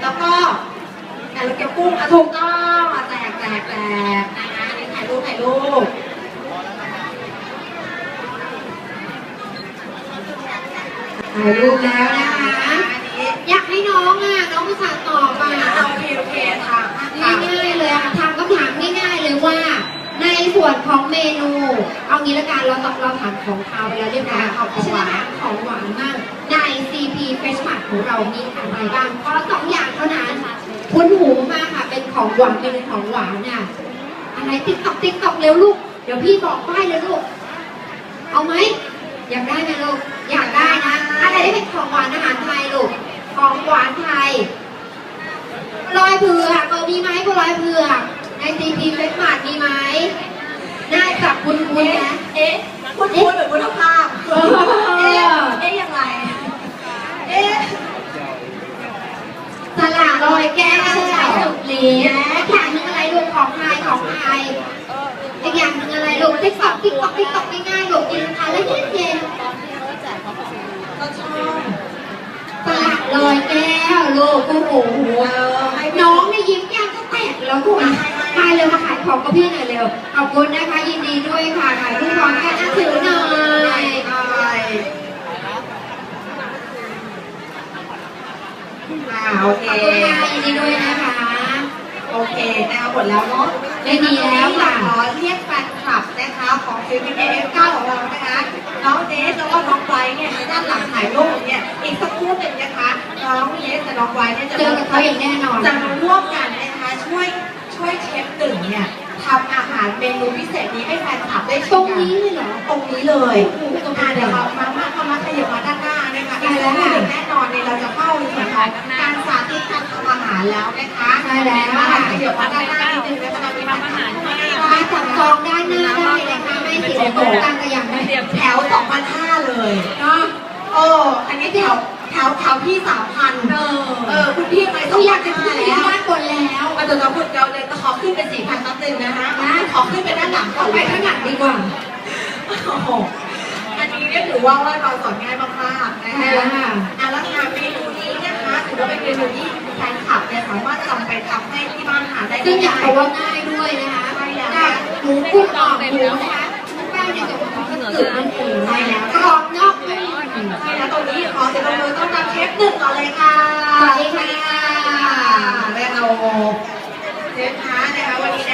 แล้วก็แต่เราเก็บกุ้งอะถูกต้องอะแตกแตกแตกนะคะนนี้ถ่ายรูปถ่ายรูปถ่ายรูปแล้วนะคะอยากให้น้องอะน้องภาษาตอบอะอะโอเคโอเคทางทางง่ายๆเลยค่ะทำคำถามง่ายๆเลยว่า ในส่วนของเมนู เอางี้ละกันเราตอบเราถามของคาวไปแล้วเรียบร้อยเอาของหวานของหวานบ้างใน CP Fresh Mart ของเรามีอะไรบ้างเพราะสองอย่างเท่านั้นคุ้นหูมากค่ะ เป็นของหวานเป็นของหวานน่ะอะไรติ๊กตอกติ๊กตอกเร็วลูก เดี๋ยวพี่บอกป้ายเลยลูก เอาไหม อยากได้ไหมลูก อยากได้นะ อะไรที่เป็นของหวานอาหารไทยลูก ของหวานไทยลอยเผือกเออมีไหมบัวลอยเผือกในซีพีเฟสมาร์ทมีไหมน่าจับคุณคุณนะ เอ๊ะคุณคุณเหมือนคุณภาพ เออ เอ๊ะเอ๊ะยังไงเอ๊ะ สลากลอยแก้วสุดเหลียอีกอย่างหนึงอะไรลูกของไทยของไทยอีกอย่างหนึงอะไรลูกติ๊กต๊ อกติ๊กต๊อกติ๊กต๊อกง่ายๆลูกกินทานแล้วเย็นก็ชอบๆสลากลอยแก้วลูกโอ้โหเออให้น้องเนี่ยิ้มแย้มก็แตกแล้วคุณมาเร็วมาขายของกับพี่หน่อยเร็วขอบคุณนะคะยินดีด้วยค่ะขายทุกคนแค่น่าถือหน่อยอ่าโอเคยินดีด้วยนะคะ โอเคนะคะหมดแล้วเนาะไม่มีแล้วค่ะขอเรียกแฟนคลับนะคะของฟิลิปปินส์เก้าของเรานะคะน้องเนสแล้วก็น้องไบรท์เนี่ยด้านหลังถ่ายรูปเนี่ยอีกสักครู่หนึ่งนะคะน้องเนสกับน้องไบรท์เนี่ยจะเจอกับเขาอย่างแน่นอนจะมาร่วมกันนะคะช่วยช่วยเชฟหนึ่งเนี่ยทำอาหารเมนูพิเศษนี้ให้แฟนคลับได้ตชิรมงกันนี้เลยเหรอตรงนี้เลยโอ้โหตรงนี้อ่าเดี๋ยวเรามามาเข้ามาขยับมาด้านหน้านะคะอีกสักครู่หนึ่งแน่นอนเนี่ยเราจะเข้าในส่วนของการสาธิตการทำอาหารแล้วนะคะใช่แล้วมาขยับมาด้านหน้านิดนึงนะคะมีอาหารมามาจับจองด้านหน้าได้นะคะไม่เสียตรงกลางแต่อย่างใดแถว2,500เลยเนาะโอ้อันนี้แถวแถวแถวพี่3,000เออเออคุณพี่ไปเขาอยากจะขึ้น2,500ที่แล้วด้านบนแล้วมาเดี๋ยวเราพูดเราเลยจะขอขึ้นเป็น4,000แป๊บนึงนะคะขอขึ้นไปด้านหลังก่อนไปข้างหลังดีกว่าโอ้โหอันนี้เนี่ยถือว่าว่าเราสอนง่ายมากๆนะคะใช่แล้วค่ะอะแล้วงานเมนู ซึ่งอยากง่ายบอกว่าง่ายด้วยนะคะใช่แล้วจากหมูกุ้งอ่อมหมูนะคะแป้งเนี่ยจะเป็นของที่ตื่นนั่นเองใช่แล้วกรอบนอกนุ่มใช่แล้วตรงนี้ขอเสียงปรบมือต้อนรับเชฟหนึ่งก่อนเลยค่ะสวัสดีค่ะและเอาเชฟค้านะคะวันนี้แนะน